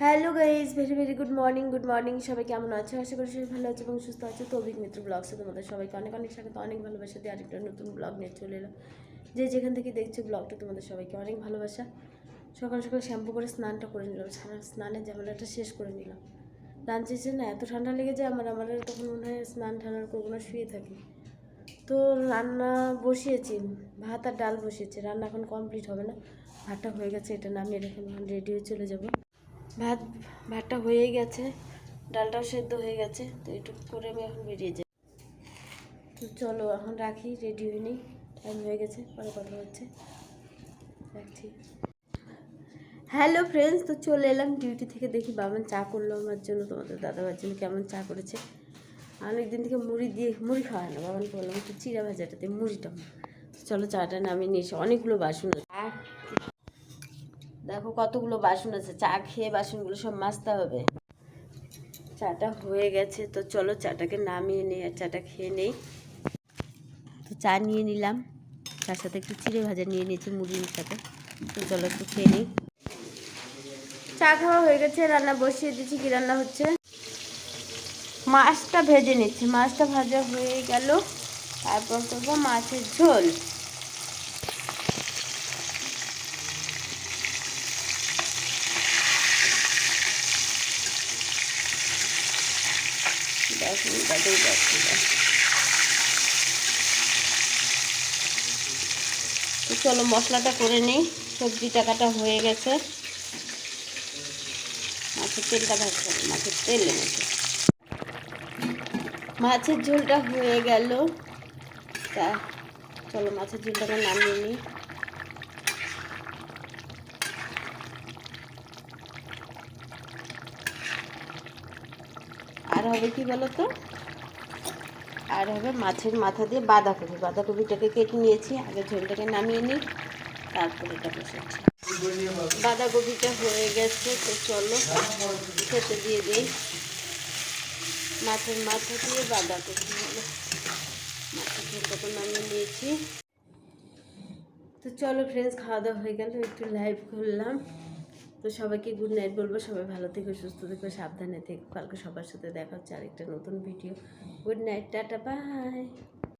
Hello guys very very good morning good morning. সবাই কেমন আছো? আশা করি সবাই ভালো আছে এবং সুস্থ আছে। অভিক মিত্র ব্লগসে তোমাদের সবাইকে অনেক অনেক স্বাগত, অনেক ভালোবাসা দিয়ে আরেকটা নতুন ব্লগ নিয়ে চলে এলো যে যেখান থেকে দেখছ ব্লগটা তোমাদের সবাইকে অনেক ভালোবাসা। সকাল সকাল শ্যাম্পু করে স্নানটা করে নিলাম। স্নানের ঝামেলাটা শেষ করে নিলাম। লাঞ্চ এসে না এত ঠান্ডা লেগে যায়, আমার আমার তখন মনে হয় স্নান ঠান্ডা করব না শুয়ে থাকি। তো রান্না বসিয়েছি, ভাত আর ডাল বসিয়েছি। রান্না এখন কমপ্লিট হবে না। ভাতটা হয়ে গেছে, এটা নামিয়ে রেখে রেডি হয়ে চলে যাব। ভাত, ভাতটা হয়ে গেছে, ডালটাও সেদ্ধ হয়ে গেছে, তো এটুকু করে আমি এখন বেরিয়ে যাই। তো চলো, এখন রাখি রেডি হয়ে নিই টাইম হয়ে গেছে, পরে কথা হচ্ছে। রাখছি। হ্যালো ফ্রেন্ডস তো চলে এলাম ডিউটি থেকে দেখি বাবান চা করল আমার জন্য, তোমাদের দাদাবার জন্য কেমন চা করেছে। অনেকদিন থেকে মুড়ি দিয়ে, মুড়ি খাওয়ায় না, বাবানকে বললাম একটু চিড়া ভাজাটাতে, মুড়িটা। চলো চাটা নামিয়ে নিয়ে এসে অনেকগুলো বাসন আর দেখো কতগুলো বাসন আছে, চা খেয়ে বাসনগুলো সব মাজতে হবে। চাটা হয়ে গেছে, তো চলো চাটাকে নামিয়ে নিই আর চাটা খেয়ে নেই। তো চা নিয়ে নিলাম তার সাথে একটু চিড়ে ভাজা নিয়ে নিয়েছি মুড়ির সাথে। তো চলো একটু খেয়ে নিই। চা খাওয়া হয়ে গেছে, রান্না বসিয়ে দিচ্ছি কি রান্না হচ্ছে? মাছটা ভেজে নিচ্ছি, মাছটা ভাজা হয়ে গেল। তারপর করব মাছের ঝোল। দশ মিনিট তো চলো মশলাটা করে নিই। সবজিটা কাটা হয়ে গেছে। মাছের তেলটা ভাজতে মাছের তেল এনেছে। মাছের ঝোলটা হয়ে গেল। তা, চলো মাছের ঝোলটাকে নামিয়ে নিই আর হবে কি বলো তো আর হবে মাছের মাথা দিয়ে বাঁধাকপি। বাঁধাকপিটাকে কেটে নিয়েছি, আগে ঝোলটাকে নামিয়ে নিই, তারপরে এটা বসেছি বাঁধাকপিটা হয়ে গেছে, তো চলো খেতে দিয়ে দিই। মাছের মাথা দিয়ে বাঁধাকপি মাছের ঝোলটাকে নামিয়ে নিয়েছি। তো চলো ফ্রেন্ডস খাওয়া দাওয়া হয়ে গেল, একটু লাইভ করলাম। তো সবাইকে গুড নাইট বলব। সবাই ভালো থেকো, সুস্থ থেকো, সাবধানে থেকো। কালকে সবার সাথে দেখা হচ্ছে আরেকটা নতুন video good night tata bye